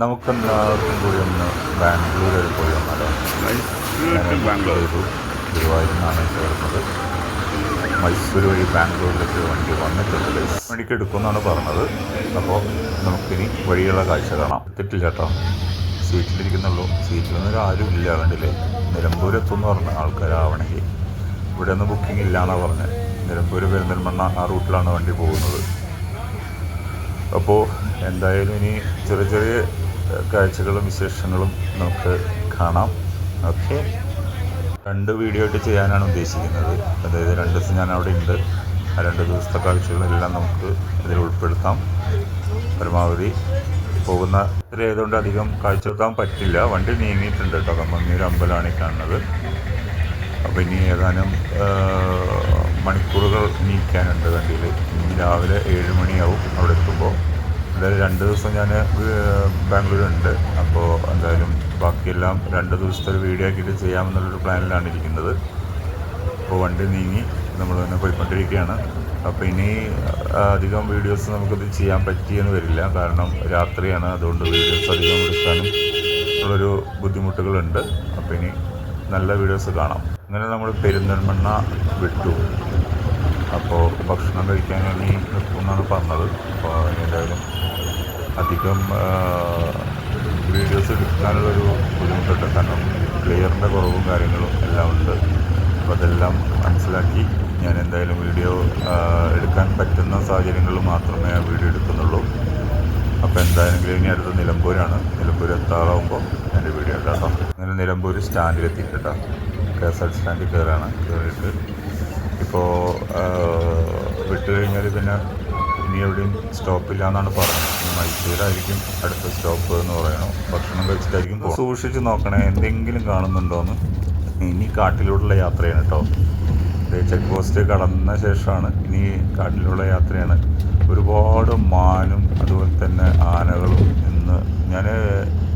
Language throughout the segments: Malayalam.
നമുക്കെല്ലാവർക്കും കൂടി ഒന്ന് ബാംഗ്ലൂരിൽ വരെ പോയി വന്നാലോ? ബാംഗ്ലൂർ ഒരു ചേർന്നത് മൈസൂർ വഴി ബാംഗ്ലൂരിലേക്ക് വണ്ടി വന്നിട്ടുണ്ട്. വണ്ടിക്ക് എടുക്കുമെന്നാണ് പറഞ്ഞത്. അപ്പോൾ നമുക്കിനി വഴിയുള്ള കാഴ്ച കാണാം. എത്തിയിട്ടില്ല കേട്ടോ സീറ്റിലിരിക്കുന്നുള്ളൂ. സീറ്റിലൊന്നും ആരും ഇല്ല കണ്ടില്ലേ? നിലമ്പൂർ എത്തുമെന്ന് പറഞ്ഞ ആൾക്കാരാവണമെങ്കിൽ ഇവിടെ ഒന്നും ബുക്കിംഗ് ഇല്ല എന്നാണ് പറഞ്ഞത് നിലമ്പൂർ പെരിന്തൽമണ്ണ ആ റൂട്ടിലാണ് വണ്ടി പോകുന്നത്. അപ്പോൾ എന്തായാലും ഇനി ചെറിയ ചെറിയ കാഴ്ചകളും വിശേഷങ്ങളും നമുക്ക് കാണാം. ഓക്കെ. രണ്ട് വീഡിയോ ആയിട്ട് ചെയ്യാനാണ് ഉദ്ദേശിക്കുന്നത്. അതായത് രണ്ട് ദിവസം ഞാൻ അവിടെ ഉണ്ട്. ആ രണ്ട് ദിവസത്തെ കാഴ്ചകളെല്ലാം നമുക്ക് ഇതിൽ ഉൾപ്പെടുത്താം. പരമാവധി പോകുന്ന ആയതുകൊണ്ട് അധികം കാഴ്ച വെക്കാൻ പറ്റില്ല. വണ്ടി നീങ്ങിയിട്ടുണ്ട് കേട്ടോ. കമ്മന്നൂർ അമ്പലമാണ് ഈ കാണുന്നത്. അപ്പോൾ ഇനി ഏതാനും മണിക്കൂറുകൾ നീക്കാനുണ്ട് വണ്ടിയിൽ. രാവിലെ ഏഴ് മണിയാവും അവിടെ എത്തുമ്പോൾ എന്തായാലും രണ്ട് ദിവസം ഞാൻ ബാംഗ്ലൂർ ഉണ്ട് അപ്പോൾ എന്തായാലും ബാക്കിയെല്ലാം രണ്ട് ദിവസത്തെ ഒരു വീഡിയോ ആക്കിയിട്ട് ചെയ്യാമെന്നുള്ളൊരു പ്ലാനിലാണ് ഇരിക്കുന്നത്. അപ്പോൾ വണ്ടി നീങ്ങി നമ്മൾ തന്നെ പോയിക്കൊണ്ടിരിക്കുകയാണ്. അപ്പോൾ ഇനി അധികം വീഡിയോസ് നമുക്കിത് ചെയ്യാൻ പറ്റിയെന്ന് വരില്ല. കാരണം രാത്രിയാണ്. അതുകൊണ്ട് വീഡിയോസ് അധികം എടുക്കാനും ഉള്ളൊരു ബുദ്ധിമുട്ടുകളുണ്ട്. അപ്പോൾ ഇനി നല്ല വീഡിയോസ് കാണാം. അങ്ങനെ നമ്മൾ പെരിന്തൽമണ്ണ വിട്ടു. അപ്പോൾ ഭക്ഷണം കഴിക്കാൻ ഇനി നിൽക്കുമെന്നാണ് പറഞ്ഞത്. അപ്പോൾ എന്തായാലും അധികം വീഡിയോസ് എടുക്കാനുള്ളൊരു ബുദ്ധിമുട്ടുണ്ട്. കാരണം ക്ലിയറിന്റെ കുറവും കാര്യങ്ങളും എല്ലാം ഉണ്ട്. അപ്പോൾ അതെല്ലാം മനസ്സിലാക്കി ഞാൻ എന്തായാലും വീഡിയോ എടുക്കാൻ പറ്റുന്ന സാഹചര്യങ്ങളിൽ മാത്രമേ ആ വീഡിയോ എടുക്കുന്നുള്ളൂ. അപ്പോൾ എന്തായാലും ഇനി അടുത്ത നിലമ്പൂരാണ്. നിലമ്പൂർ എത്താറാവുമ്പോൾ എന്റെ വീഡിയോ ഇടാം അങ്ങനെ നിലമ്പൂർ സ്റ്റാൻഡിലെത്തിയിട്ടാണ് കെ എസ് ആർ സ്റ്റാൻഡിൽ കയറാണ്. കയറിയിട്ട് ഇപ്പോൾ വിട്ടു കഴിഞ്ഞാൽ പിന്നെ ഇനി എവിടെയും സ്റ്റോപ്പില്ല എന്നാണ് പറയുന്നത് മൈസൂരായിരിക്കും അടുത്ത സ്റ്റോപ്പ് എന്ന് പറയണം ഭക്ഷണം കഴിച്ചിട്ടായിരിക്കും. സൂക്ഷിച്ച് നോക്കണേ എന്തെങ്കിലും കാണുന്നുണ്ടോയെന്ന് ഇനി കാട്ടിലൂടെയുള്ള യാത്രയാണ് കേട്ടോ ചെക്ക് പോസ്റ്റ് കടന്ന ശേഷമാണ് ഇനി കാട്ടിലുള്ള യാത്രയാണ്. ഒരുപാട് മാനും അതുപോലെ തന്നെ ആനകളും ഇന്ന് ഞാൻ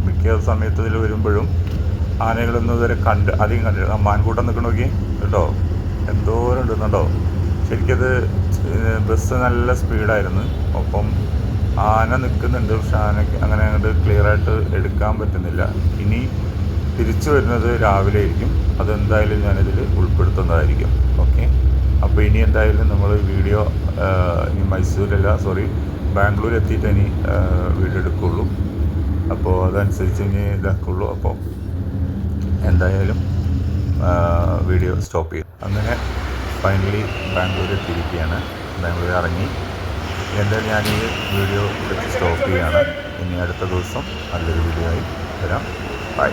മിക്ക സമയത്ത് ഇതിൽ വരുമ്പോഴും ആനകളൊന്നും ഇതുവരെ കണ്ട് അധികം കണ്ടിട്ടില്ല. മാൻകൂട്ടം നിൽക്കണമെങ്കിൽ കേട്ടോ. എന്തോരം ഉണ്ടെന്നുണ്ടോ ശരിക്കത് ബസ് നല്ല സ്പീഡായിരുന്നു ഒപ്പം ആന നിൽക്കുന്നുണ്ട്. പക്ഷെ ആനയ്ക്ക് അങ്ങനെ അങ്ങോട്ട് ക്ലിയർ ആയിട്ട് എടുക്കാൻ പറ്റുന്നില്ല. ഇനി തിരിച്ചു വരുന്നത് രാവിലെ ആയിരിക്കും. അതെന്തായാലും ഞാനിതിൽ ഉൾപ്പെടുത്തുന്നതായിരിക്കും. ഓക്കെ? അപ്പോൾ ഇനി എന്തായാലും നമ്മൾ വീഡിയോ ഇനി മൈസൂരല്ല സോറി ബാംഗ്ലൂർ എത്തിയിട്ട് ഇനി വീഡിയോ എടുക്കുള്ളൂ. അപ്പോൾ അതനുസരിച്ച് ഇനി ഇതാക്കുള്ളൂ. അപ്പോൾ എന്തായാലും വീഡിയോ സ്റ്റോപ്പ് ചെയ്യും അങ്ങനെ ഫൈനലി ബാംഗ്ലൂർ എത്തിയിരിക്കുകയാണ്. ബാംഗ്ലൂർ ഇറങ്ങി. എന്തായാലും ഞാൻ ഈ വീഡിയോ സ്റ്റോപ്പ് ചെയ്യുകയാണ് ഇനി അടുത്ത ദിവസം നല്ലൊരു വീഡിയോ ആയി വരാം. ബൈ